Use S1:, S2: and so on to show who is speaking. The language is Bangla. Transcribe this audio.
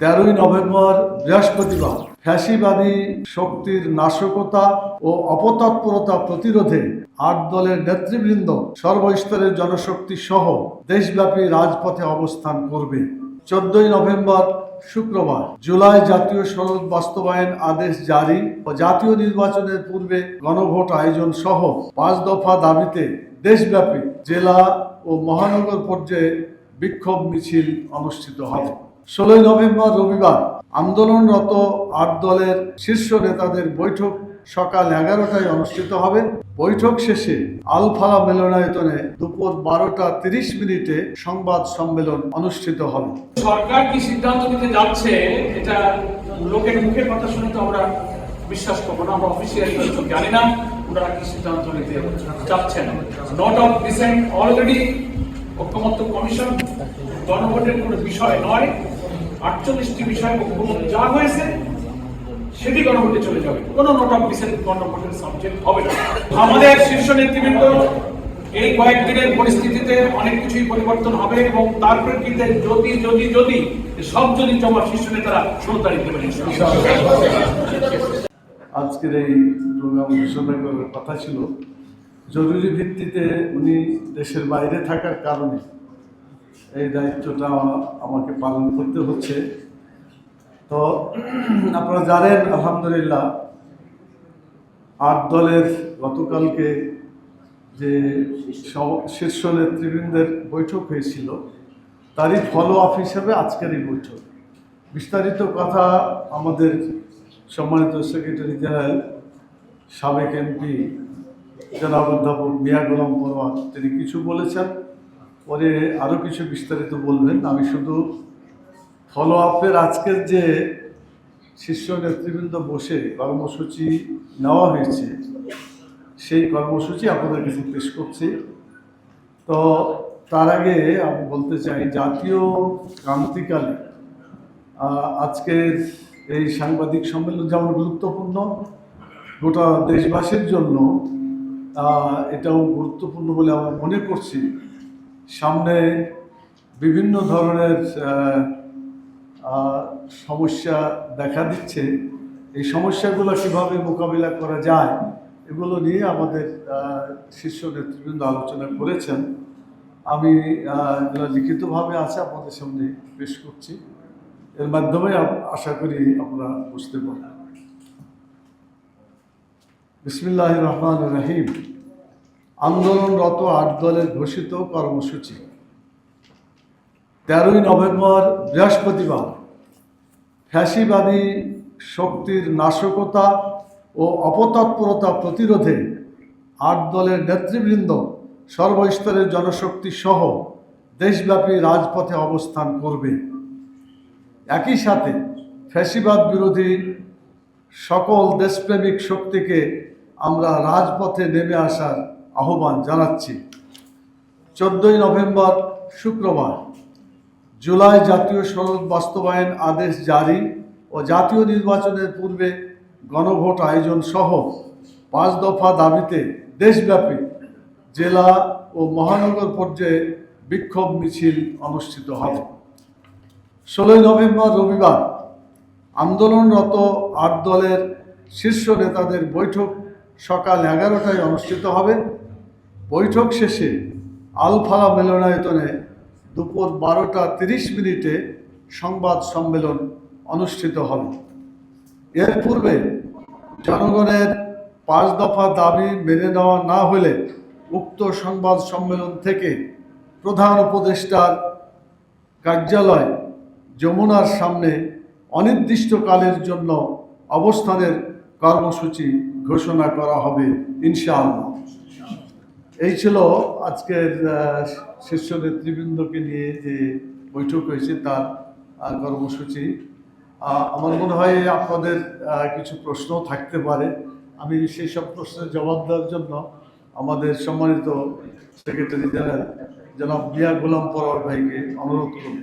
S1: তেরোই নভেম্বর বৃহস্পতিবার ফ্যাসিবাদী শক্তির নাশকতা ও অপতৎপরতা প্রতিরোধে আট দলের নেতৃবৃন্দ, সর্বস্তরের জনশক্তি সহ দেশব্যাপী রাজপথে অবস্থান করবে। চোদ্দই নভেম্বর শুক্রবার জুলাই জাতীয় সড়ক বাস্তবায়ন আদেশ জারি ও জাতীয় নির্বাচনের পূর্বে গণভোট আয়োজন সহ পাঁচ দফা দাবিতে দেশব্যাপী জেলা ও মহানগর পর্যায়ে বিক্ষোভ মিছিল অনুষ্ঠিত হবে। ষোলোই নভেম্বর রবিবার আন্দোলনরত আট দলের শীর্ষ নেতাদের বৈঠক সকাল এগারোটায় অনুষ্ঠিত হবে। বৈঠক শেষে আলফালা মিলনায়তনে দুপুর বারোটা তিরিশ মিনিটে সংবাদ সম্মেলন অনুষ্ঠিত হবে।
S2: সরকার কি সিদ্ধান্ত নিতে যাচ্ছে, এটা লোকের মুখে কথা শুনে তো আমরা বিশ্বাস করব না, আমরা অফিসিয়ালি জানি না, ওনারা কি সিদ্ধান্ত নিতে চাচ্ছেন নট অফ ডিসেন্ট অলরেডি ঐক্যমত্য কমিশন গণভোটের কোনো বিষয় নয়। আটচল্লিশটি বিষয় ঐক্যমত যা হয়েছে, সেটি গণভোটে চলে যাবে। কোনো নোট অফ ডিসেন্ট গণভোটের সাবজেক্ট হবে না। আমাদের শীর্ষ নেতৃবৃন্দ এই কয়েকদিনের পরিস্থিতিতে অনেক কিছুই পরিবর্তন হবে এবং তার প্রেক্ষিতে যদি যদি যদি, সব যদি জমা শীর্ষ নেতারা তারিখ দেবেন
S1: আজকের এই করার কথা ছিল, জরুরি ভিত্তিতে উনি দেশের বাইরে থাকার কারণে এই দায়িত্বটা আমাকে পালন করতে হচ্ছে। তো আপনারা জানেন, আলহামদুলিল্লাহ, আট দলের গতকালকে যে শীর্ষ নেতৃবৃন্দের বৈঠক হয়েছিল, তারই ফলো আপ হিসেবে আজকের এই বৈঠক। বিস্তারিত কথা আমাদের সম্মানিত সেক্রেটারি জেনারেল সাবেক এমপি জনাব অধ্যাপক মিয়া গোলাম পরোয়ার তিনি কিছু বলেছেন। পরে আরও কিছু বিস্তারিত বলবেন। আমি শুধু ফলো আপের আজকের যে শীর্ষ নেতৃবৃন্দ বসে কর্মসূচি নেওয়া হয়েছে, সেই কর্মসূচি আপনাদের কাছে পেশ করছি। তো তার আগে আমি বলতে চাই, জাতীয় ক্রান্তিকালে আজকের এই সাংবাদিক সম্মেলন যেমন গুরুত্বপূর্ণ, গোটা দেশবাসীর জন্য এটাও গুরুত্বপূর্ণ বলে আমরা মনে করছি। সামনে বিভিন্ন ধরনের সমস্যা দেখা দিচ্ছে। এই সমস্যাগুলো কীভাবে মোকাবিলা করা যায়, এগুলো নিয়ে আমাদের শীর্ষ নেতৃবৃন্দ আলোচনা করেছেন। আমি লিখিতভাবে আছে আপনাদের সামনে পেশ করছি। এর মাধ্যমে আশা করি আপনারা বুঝতে পারবেন। বিসমিল্লাহ রহমান রহিম। আন্দোলনরত আট দলের ঘোষিত কর্মসূচি। তেরোই নভেম্বর বৃহস্পতিবার, ফ্যাসিবাদী শক্তির নাশকতা ও অপতৎপরতা প্রতিরোধে আট দলের নেতৃবৃন্দ, সর্বস্তরের জনশক্তি সহ দেশব্যাপী রাজপথে অবস্থান করবে। একই সাথে ফ্যাসিবাদ বিরোধী সকল দেশপ্রেমিক শক্তিকে আমরা রাজপথে নেমে আসার আহ্বান জানাচ্ছি। চোদ্দই নভেম্বর শুক্রবার, জুলাই জাতীয় সড়ক বাস্তবায়ন আদেশ জারি ও জাতীয় নির্বাচনের পূর্বে গণভোট আয়োজন সহ পাঁচ দফা দাবিতে দেশব্যাপী জেলা ও মহানগর পর্যায়ে বিক্ষোভ মিছিল অনুষ্ঠিত হবে। ষোলোই নভেম্বর রবিবার আন্দোলনরত আট দলের শীর্ষ নেতাদের বৈঠক সকাল এগারোটায় অনুষ্ঠিত হবে। বৈঠক শেষে আলফালা মিলনায়তনে দুপুর বারোটা তিরিশ মিনিটে সংবাদ সম্মেলন অনুষ্ঠিত হবে। এর পূর্বে জনগণের পাঁচ দফা দাবি মেনে নেওয়া না হলে উক্ত সংবাদ সম্মেলন থেকে প্রধান উপদেষ্টার কার্যালয় যমুনার সামনে অনির্দিষ্টকালের জন্য অবস্থানের কর্মসূচি ঘোষণা করা হবে, ইনশাআল্লাহ। এই ছিল আজকের শীর্ষ নেতৃবৃন্দকে নিয়ে যে বৈঠক হয়েছে তার কর্মসূচি। আমার মনে হয় আপনাদের কিছু প্রশ্ন থাকতে পারে। আমি সেই সব প্রশ্নের জবাব দেওয়ার জন্য আমাদের সম্মানিত সেক্রেটারি জেনারেল জনাব মিয়া গোলাম পরোয়ার ভাইকে অনুরোধ করব।